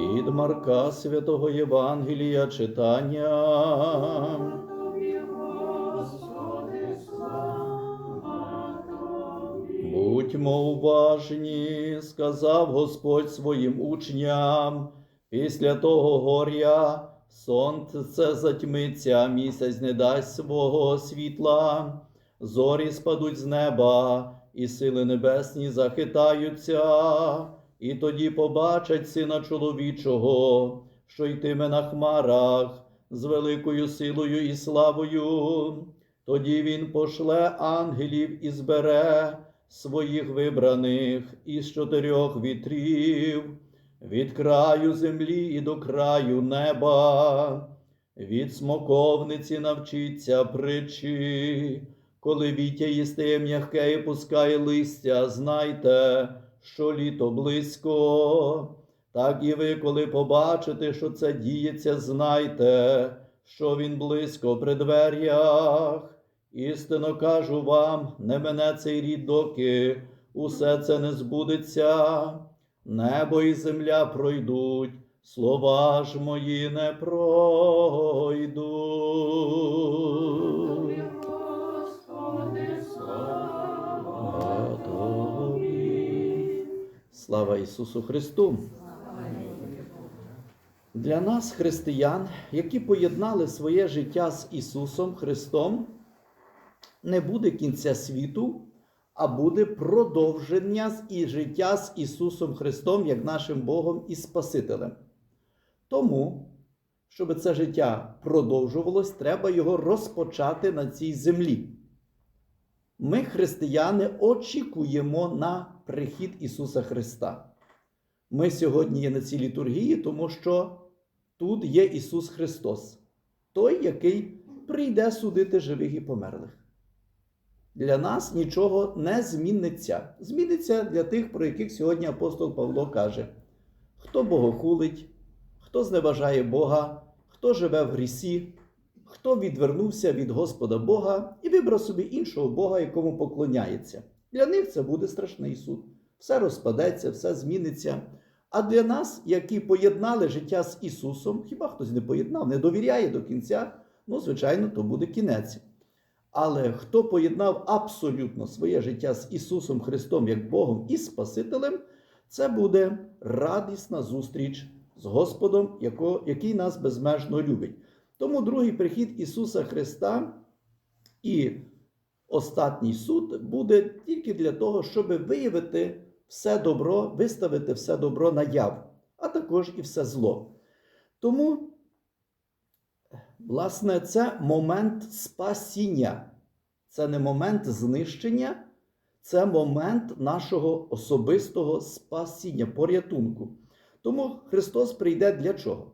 Від Марка Святого Євангелія читання. Будьмо уважні, сказав Господь своїм учням. Після того горя сонце затьмиться, місяць не дасть свого світла, зорі спадуть з неба, і сили небесні захитаються, і тоді побачать сина чоловічого, що йтиме на хмарах з великою силою і славою. Тоді він пошле ангелів і збере своїх вибраних із чотирьох вітрів, від краю землі і до краю неба, від смоковниці навчиться притчі, коли віття її стає м'яке і пускає листя, знайте, що літо близько. Так і ви, коли побачите, що це діється, знайте, що він близько при дверях. Істинно кажу вам, не мене цей рід, доки усе це не збудеться. Небо і земля пройдуть, слова ж мої не пройдуть. Слава Ісусу Христу! Для нас, християн, які поєднали своє життя з Ісусом Христом, не буде кінця світу, а буде продовження і життя з Ісусом Христом, як нашим Богом і Спасителем. Тому, щоб це життя продовжувалось, треба його розпочати на цій землі. Ми, християни, очікуємо на прихід Ісуса Христа. Ми сьогодні є на цій літургії, тому що тут є Ісус Христос, той, який прийде судити живих і померлих. Для нас нічого не зміниться. Зміниться для тих, про яких сьогодні апостол Павло каже: хто богохулить, хто зневажає Бога, хто живе в грісі, хто відвернувся від Господа Бога і вибрав собі іншого Бога, якому поклоняється. Для них це буде страшний суд. Все розпадеться, все зміниться. А для нас, які поєднали життя з Ісусом, хіба хтось не поєднав, не довіряє до кінця, ну, звичайно, то буде кінець. Але хто поєднав абсолютно своє життя з Ісусом Христом як Богом і Спасителем, це буде радісна зустріч з Господом, який нас безмежно любить. Тому другий прихід Ісуса Христа і остатній суд буде тільки для того, щоб виявити все добро, виставити все добро наяв, а також і все зло. Тому Власне, це момент спасіння. Це не момент знищення, це момент нашого особистого спасіння, порятунку. Тому Христос прийде для чого?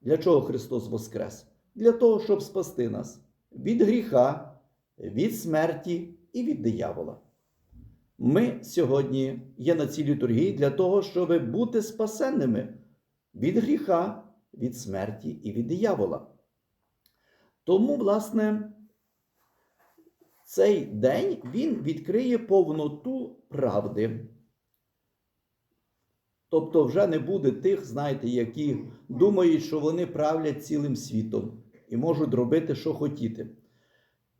Для чого Христос Воскрес? Для того, щоб спасти нас від гріха, від смерті і від диявола. Ми сьогодні є на цій літургії для того, щоб бути спасенними від гріха, від смерті і від диявола. Тому, власне, цей день він відкриє повноту правди. Тобто, вже не буде тих, знаєте, які думають, що вони правлять цілим світом і можуть робити, що хотіти.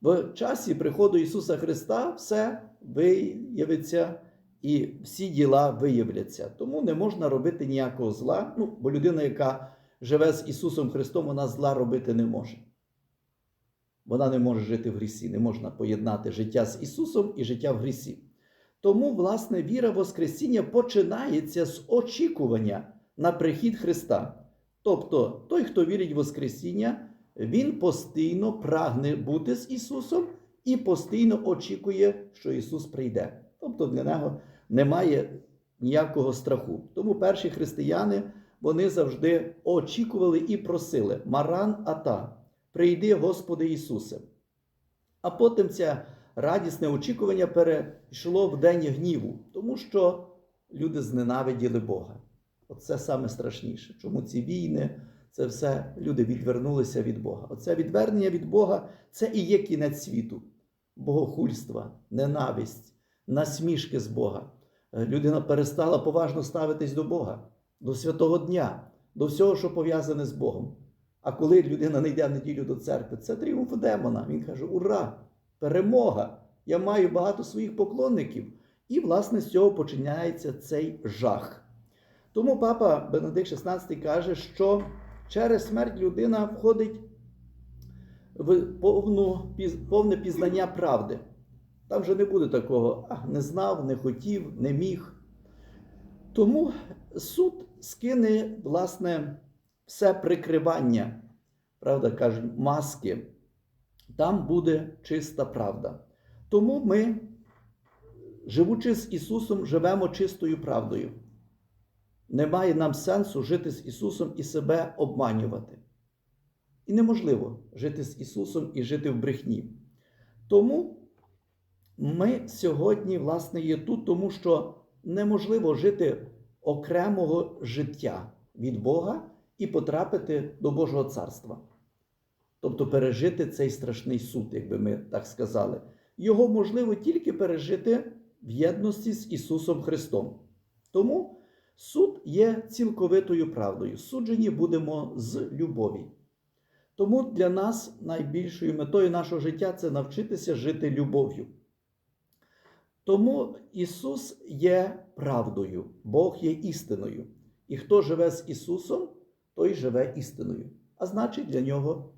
В часі приходу Ісуса Христа все виявиться і всі діла виявляться. Тому не можна робити ніякого зла. Ну, бо людина, яка живе з Ісусом Христом, вона зла робити не може. Вона не може жити в грісі, не можна поєднати життя з Ісусом і життя в грісі. Тому, власне, віра в Воскресіння починається з очікування на прихід Христа. Тобто, той, хто вірить в Воскресіння, він постійно прагне бути з Ісусом і постійно очікує, що Ісус прийде. Тобто для нього немає ніякого страху. Тому перші християни вони завжди очікували і просили Маран Ата. Прийди, Господи Ісусе. А потім це радісне очікування перейшло в день гніву, тому що люди зненавиділи Бога. Оце саме страшніше. Чому ці війни, це все люди відвернулися від Бога. Оце відвернення від Бога це і є кінець світу, богохульства, ненависть, насмішки з Бога. Е, Людина перестала поважно ставитись до Бога. до святого дня, до всього, що пов'язане з Богом. А коли людина не йде в неділю до церкви, це тріумф демона. Він каже: Ура! Перемога! Я маю багато своїх поклонників. І, власне, з цього починається цей жах. Тому папа Бенедикт XVI каже, що через смерть людина входить в повну, повне пізнання правди. Там вже не буде такого, а не знав, не хотів, не міг. Тому суд скине, власне, все прикривання, правда, кажуть, маски. Там буде чиста правда. Тому ми, живучи з Ісусом, живемо чистою правдою. Немає нам сенсу жити з Ісусом і себе обманювати. І неможливо жити з Ісусом і жити в брехні. Тому ми сьогодні, власне, є тут, тому що неможливо жити окремого життя від Бога і потрапити до Божого царства. Тобто пережити цей страшний суд, якби ми так сказали. Його можливо тільки пережити в єдності з Ісусом Христом. Тому суд є цілковитою правдою. Суджені будемо з любові. Тому для нас найбільшою метою нашого життя це навчитися жити любов'ю. Тому Ісус є правдою, Бог є істиною. І хто живе з Ісусом, той живе істиною. А значить, для нього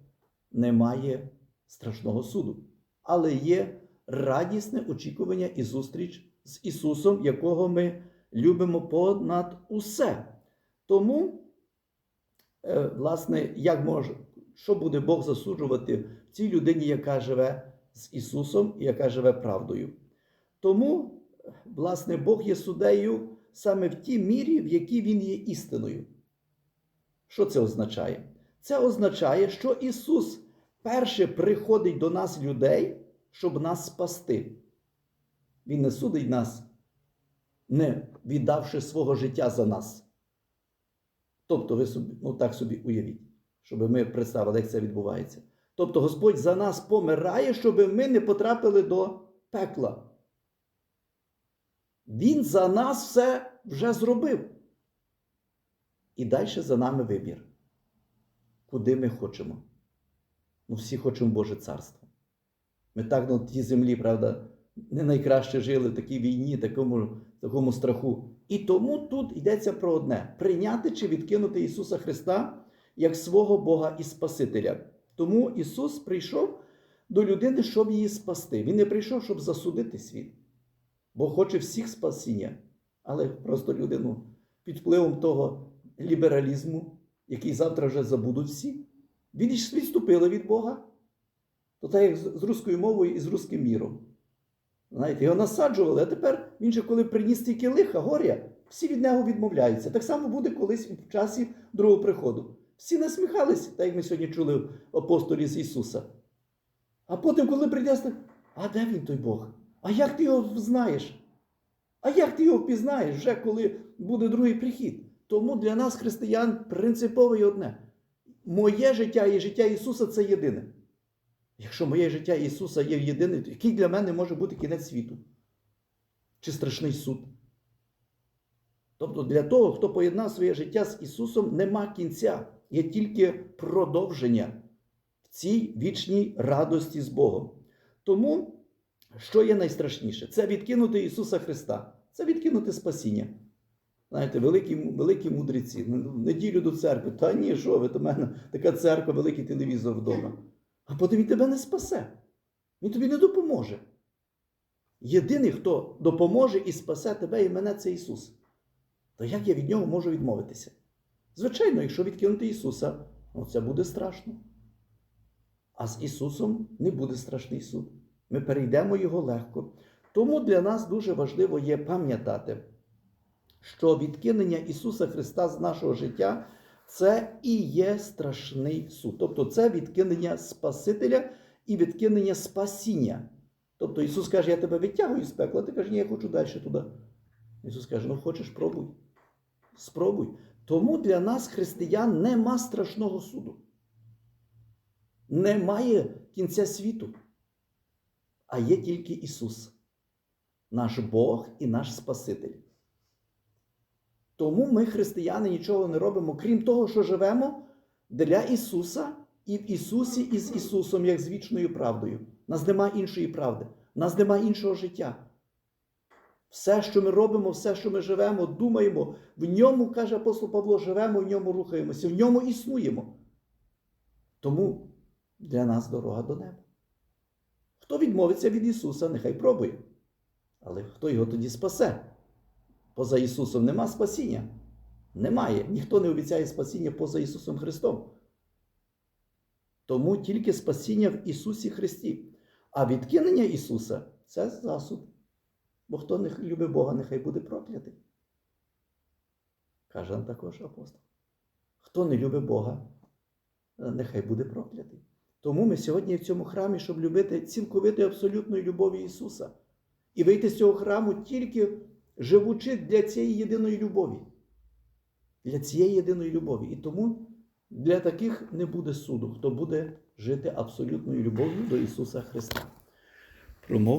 немає страшного суду. Але є радісне очікування і зустріч з Ісусом, якого ми любимо понад усе. Тому, е, власне, як може, що буде Бог засуджувати в цій людині, яка живе з Ісусом і яка живе правдою? Тому, власне, Бог є судею саме в тій мірі, в якій Він є істиною. Що це означає? Це означає, що Ісус перше приходить до нас людей, щоб нас спасти. Він не судить нас, не віддавши свого життя за нас. Тобто, ви собі, ну так собі уявіть, щоб ми представили, як це відбувається. Тобто Господь за нас помирає, щоб ми не потрапили до пекла. Він за нас все вже зробив. І далі за нами вибір. Куди ми хочемо? Ну, всі хочемо Боже царство. Ми так на тій землі, правда, не найкраще жили в такій війні, такому, такому страху. І тому тут йдеться про одне: прийняти чи відкинути Ісуса Христа як свого Бога і Спасителя. Тому Ісус прийшов до людини, щоб її спасти. Він не прийшов, щоб засудити світ. Бог хоче всіх спасіння, але просто людину під впливом того лібералізму, який завтра вже забудуть всі, Він відступили від Бога. То так як з руською мовою і з руським міром. Знаєте, його насаджували, а тепер він же, коли приніс тільки лиха, горя, всі від нього відмовляються. Так само буде колись в часі другого приходу. Всі насміхалися, так як ми сьогодні чули в апостолі з Ісуса. А потім, коли прийде, а де він той Бог? А як ти його знаєш? А як ти його впізнаєш, вже коли буде другий прихід? Тому для нас, християн, принципово і одне. Моє життя і життя Ісуса це єдине. Якщо моє життя Ісуса є єдине, який для мене може бути кінець світу? Чи страшний суд? Тобто для того, хто поєднав своє життя з Ісусом, нема кінця, є тільки продовження в цій вічній радості з Богом. Тому, що є найстрашніше? Це відкинути Ісуса Христа, це відкинути спасіння. Знаєте, великі великі мудреці, неділю до церкви, та ні, що ви, в мене така церква, великий телевізор вдома. А потім він тебе не спасе. Він тобі не допоможе. Єдиний, хто допоможе і спасе тебе і мене, це Ісус. То як я від нього можу відмовитися? Звичайно, якщо відкинути Ісуса, ну це буде страшно. А з Ісусом не буде страшний суд. Ми перейдемо Його легко. Тому для нас дуже важливо є пам'ятати, що відкинення Ісуса Христа з нашого життя це і є страшний суд. Тобто це відкинення Спасителя і відкинення спасіння. Тобто Ісус каже, я тебе відтягую з пекла, ти кажеш, ні, я хочу далі туди. Ісус каже, ну хочеш, пробуй. Спробуй. Тому для нас, християн, нема страшного суду. Немає кінця світу. А є тільки Ісус, наш Бог і наш Спаситель. Тому ми, християни, нічого не робимо, крім того, що живемо для Ісуса і в Ісусі і з Ісусом, як з вічною правдою. Нас нема іншої правди, нас нема іншого життя. Все, що ми робимо, все, що ми живемо, думаємо, в ньому, каже апостол Павло, живемо, в ньому рухаємося, в ньому існуємо. Тому для нас дорога до неба. Хто відмовиться від Ісуса, нехай пробує. Але хто його тоді спасе? Поза Ісусом нема спасіння. Немає. Ніхто не обіцяє спасіння поза Ісусом Христом. Тому тільки спасіння в Ісусі Христі. А відкинення Ісуса це засуд. Бо хто не любить Бога, нехай буде проклятий. Каже нам також апостол. Хто не любить Бога, нехай буде проклятий. Тому ми сьогодні в цьому храмі, щоб любити цілковитою абсолютною любові Ісуса. І вийти з цього храму тільки живучи для цієї єдиної любові. Для цієї єдиної любові. І тому для таких не буде суду, хто буде жити абсолютною любов'ю до Ісуса Христа. Промов